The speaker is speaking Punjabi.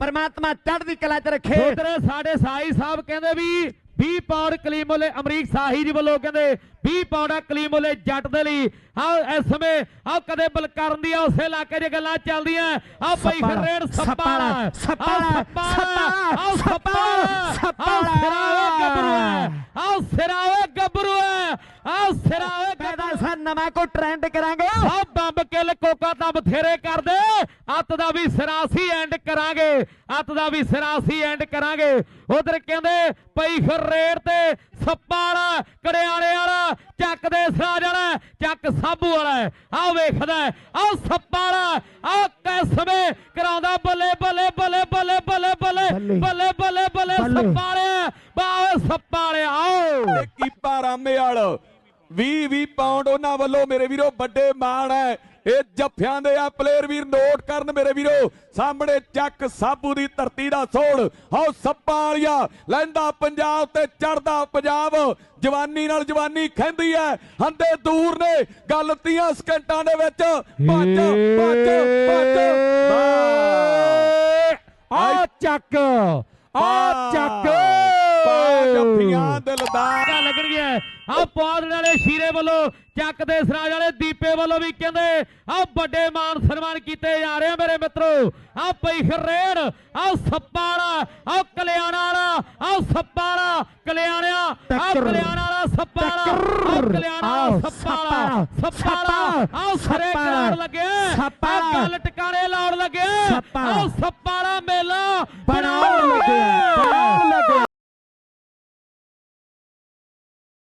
ਪਰਮਾਤਮਾ ਚੜ੍ਹਦੀ ਕਲਾ 'ਚ ਰੱਖੇ। ਉਧਰ ਸਾਡੇ ਸਾਈ ਸਾਹਿਬ ਕਹਿੰਦੇ ਵੀ 20 ਪਾਉਂਡ ਕਲੀਮੋਲੇ ਅਮਰੀਕ ਸਾਹੀ ਜੀ ਵੱਲੋਂ ਕਹਿੰਦੇ 20 ਪਾਉਂਡ ਆ ਕਲੀਮੋਲੇ ਜੱਟ ਦੇ ਲਈ। ਆਹ ਇਸ ਸਮੇਂ ਆਹ ਕਦੇ ਬਲਕਰਨ ਦੀ ਉਸੇ ਇਲਾਕੇ 'ਚ ਗੱਲਾਂ ਚੱਲਦੀਆਂ। ਆਹ ਪਈ ਫਿਰ ਰੇਡ ਸੱਪਾਲਾ। ਸੱਪਾਲਾ, ਆਹ ਸਿਰਾਵੇ ਗੱਭਰੂ ਹੈ ਆਹ ਸਿਰਾਵੇ ਪੈਦਾ ਗੱਭਰੂ। ਸਾ ਨਵਾਂ ਕੋ ਟ੍ਰੈਂਡ ਕਰਾਂਗੇ। ਆ ਬੰਬ ਕਿਲ ਕੋਕਾ ਤਾਂ ਬਥੇਰੇ ਕਰਦੇ। ਅੱਤ ਦਾ ਵੀ ਸਿਰਾਸੀ ਐਂਡ ਕਰਾਂਗੇ। ਅੱਤ ਦਾ ਵੀ ਸਿਰਾਸੀ ਐਂਡ ਕਰਾਂਗੇ। ਉਧਰ ਕਹਿੰਦੇ ਪਈ ਫਿਰ ਰੇਡ ਤੇ ਸੱਪਾ ਵਾਲਾ ਕੜਿਆਲੇ ਵਾਲਾ ਚੱਕ ਦੇ ਸਰਾਜ ਵਾਲਾ ਚੱਕ ਸਾਬੂ ਵਾਲਾ। ਆਹ ਵੇਖਦਾ ਆਹ ਸੱਪਾ ਵਾਲਾ ਆਹ ਕੈਸਵੇਂ ਕਰਾਉਂਦਾ ਬੱਲੇ ਬੱਲੇ ਬੱਲੇ ਬੱਲੇ ਬੱਲੇ ਬੱਲੇ ਬੱਲੇ। ਬੱਲੇ। ਸੱਪਾ ਬਾਵੇ ਸੱਪਾ ਵਾਲਿਆ ਆਓ। ਤੇ ਕੀਪਾ ਰਾਮੇ ਵਾਲ 20 20 ਪਾਉਂਡ ਉਹਨਾਂ ਵੱਲੋਂ ਮੇਰੇ ਵੀਰੋ ਵੱਡੇ ਮਾਣ ਹੈ। ਇਹ ਜੱਫਿਆਂ ਦੇ ਆ ਪਲੇਅਰ ਵੀਰ ਨੋਟ ਕਰਨ ਮੇਰੇ ਵੀਰੋ। ਸਾਹਮਣੇ ਚੱਕ ਸਾਬੂ ਦੀ ਧਰਤੀ ਦਾ ਸੋੜ ਹਾਓ ਸੱਪਾਂ ਵਾਲੀਆ ਲੈਂਦਾ ਪੰਜਾਬ ਤੇ ਚੜਦਾ ਪੰਜਾਬ। ਜਵਾਨੀ ਨਾਲ ਜਵਾਨੀ ਖੈਂਦੀ ਹੈ। ਹੰਦੇ ਦੂਰ ਨੇ ਗੱਲ 30 ਸਕਿੰਟਾਂ ਦੇ ਵਿੱਚ। ਭੱਜ ਭੱਜ ਭੱਜ। ਆ ਚੱਕ ਆ ਚੱਕ। ਜੱਫੀਆਂ ਦਿਲਦਾਰ ਕਿਆ ਲੱਗਣਗੇ ਆ ਪੌਦ ਵਾਲੇ ਸ਼ੀਰੇ ਵੱਲੋਂ ਚੱਕ ਦੇ ਸਰਾਜ ਵਾਲੇ ਦੀਪੇ ਵੱਲੋਂ ਵੀ ਕਹਿੰਦੇ ਆ ਵੱਡੇ ਮਾਨ ਸਨਮਾਨ ਕੀਤੇ ਜਾ ਰਹੇ ਆ ਮੇਰੇ ਮਿੱਤਰੋ ਆ ਪਈ ਖਰੇੜ ਆ ਸੱਪਾੜਾ ਆ ਕਲਿਆਣਾ ਵਾਲਾ ਆ ਸੱਪਾੜਾ ਕਲਿਆਣਿਆ ਆ ਟੱਕਰ। ਕਲਿਆਣਾ ਵਾਲਾ ਸੱਪਾੜਾ ਆ ਟੱਕਰ। ਕਲਿਆਣਾ ਆਓ, ਵਾਲਾ ਸੱਪਾੜਾ ਸੱਪਾੜਾ, ਸੱਪਾੜਾ ਆ ਸਰੇ ਸੱਪਾੜਾ, ਕਰਾੜ ਲੱਗਿਆ ਆ ਸੱਪਾੜਾ। ਗੱਲ ਟਿਕਾਣੇ ਲਾਉਣ ਸੱਪਾੜਾ ਮੇਲਾ।